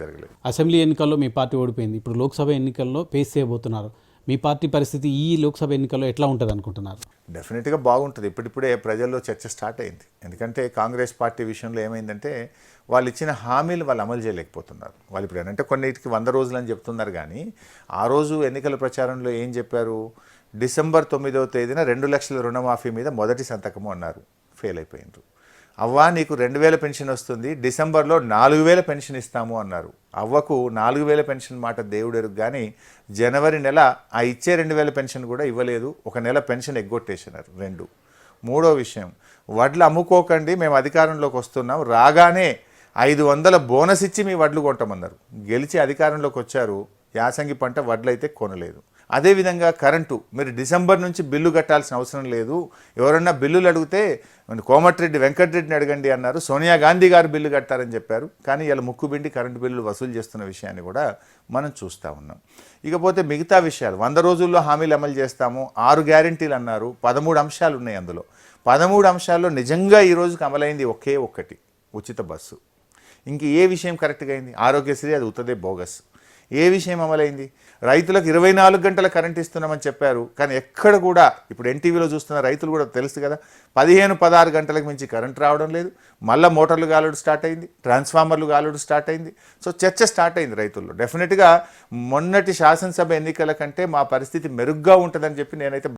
జరగలేదు. అసెంబ్లీ ఎన్నికల్లో మీ పార్టీ ఓడిపోయింది. ఇప్పుడు లోక్సభ ఎన్నికల్లో ఫేస్ చేయబోతున్నారు. మీ పార్టీ పరిస్థితి ఈ లోక్సభ ఎన్నికల్లో ఎట్లా ఉంటుంది అనుకుంటున్నారు? డెఫినెట్గా బాగుంటుంది. ఇప్పుడిప్పుడే ప్రజల్లో చర్చ స్టార్ట్ అయింది. ఎందుకంటే కాంగ్రెస్ పార్టీ విషయంలో ఏమైందంటే వాళ్ళు ఇచ్చిన హామీలు వాళ్ళు అమలు చేయలేకపోతున్నారు. వాళ్ళు ఇప్పుడు ఏంటంటే కొన్నిటికి వంద రోజులు అని చెప్తున్నారు కానీ ఆ రోజు ఎన్నికల ప్రచారంలో ఏం చెప్పారు? డిసెంబర్ తొమ్మిదవ తేదీన రెండు లక్షల రుణమాఫీ మీద మొదటి సంతకము అన్నారు. ఫెయిల్ అయిపోయినారు అవ్వ నీకు రెండు వేల పెన్షన్ వస్తుంది డిసెంబర్లో నాలుగు వేల పెన్షన్ ఇస్తాము అన్నారు. అవ్వకు నాలుగు వేల పెన్షన్ మాట దేవుడెరుగు కానీ జనవరి నెల ఆ ఇచ్చే రెండు వేల పెన్షన్ కూడా ఇవ్వలేదు ఒక నెల పెన్షన్ ఎగ్గొట్టేసినారు రెండు. మూడో విషయం వడ్లు అమ్ముకోకండి మేము అధికారంలోకి వస్తున్నాం రాగానే ఐదు వందల బోనస్ ఇచ్చి మీ వడ్లు కొంటామన్నారు గెలిచి అధికారంలోకి వచ్చారు యాసంగి పంట వడ్లయితే కొనలేదు. అదేవిధంగా కరెంటు. మీరు డిసెంబర్ నుంచి బిల్లు కట్టాల్సిన అవసరం లేదు. ఎవరన్నా బిల్లులు అడిగితే కోమటిరెడ్డి వెంకటరెడ్డిని అడగండి అన్నారు. సోనియా గాంధీ గారు బిల్లు కట్టారని చెప్పారు. కానీ ఇలా ముక్కుబిండి కరెంటు బిల్లులు వసూలు చేస్తున్న విషయాన్ని కూడా మనం చూస్తూ ఉన్నాం. ఇకపోతే మిగతా విషయాలు. వంద రోజుల్లో హామీలు అమలు చేస్తాము. ఆరు గ్యారంటీలు అన్నారు. పదమూడు అంశాలు ఉన్నాయి అందులో. పదమూడు అంశాల్లో నిజంగా ఈ రోజుకి అమలైంది ఒకే ఒక్కటి. ఉచిత బస్సు. ఇంక ఏ విషయం కరెక్ట్గా అయింది? ఆరోగ్యశ్రీ అది ఉత్తదే బోగస్. ఏ విషయం అమలైంది? రైతులకు ఇరవై నాలుగు గంటల కరెంట్ ఇస్తున్నామని చెప్పారు. కానీ ఎక్కడ కూడా ఇప్పుడు ఎన్టీవీలో చూస్తున్న రైతులు కూడా తెలుసు కదా పదిహేను పదహారు గంటలకు మించి కరెంట్ రావడం లేదు. మళ్ళీ మోటార్లు గాలుడు స్టార్ట్ అయింది ట్రాన్స్ఫార్మర్లు గాలుడు స్టార్ట్ అయింది. సో చర్చ స్టార్ట్ అయింది రైతుల్లో. డెఫినెట్గా మొన్నటి శాసనసభ ఎన్నికల కంటే మా పరిస్థితి మెరుగ్గా ఉంటుందని చెప్పి నేనైతే